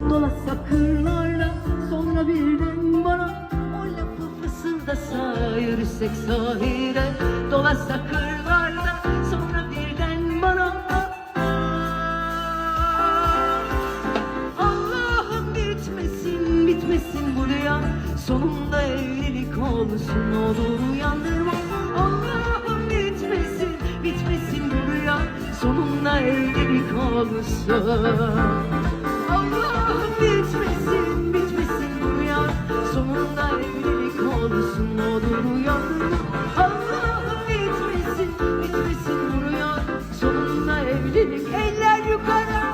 Dolasa kırlarla sonra birden bana O lafı fısıldasa yürüsek sahile. Dolasa kırlarla sonra birden bana Allah'ım bitmesin bitmesin bu rüya. Sonunda evlilik olsun olur uyandırma. Allah'ım bitmesin bitmesin bu rüya. Sonunda evlilik olsun Yanmasın o durumu yandım Allah'ım bitmesin bitmesin bu rüya Sonunda evlilik eller yukarı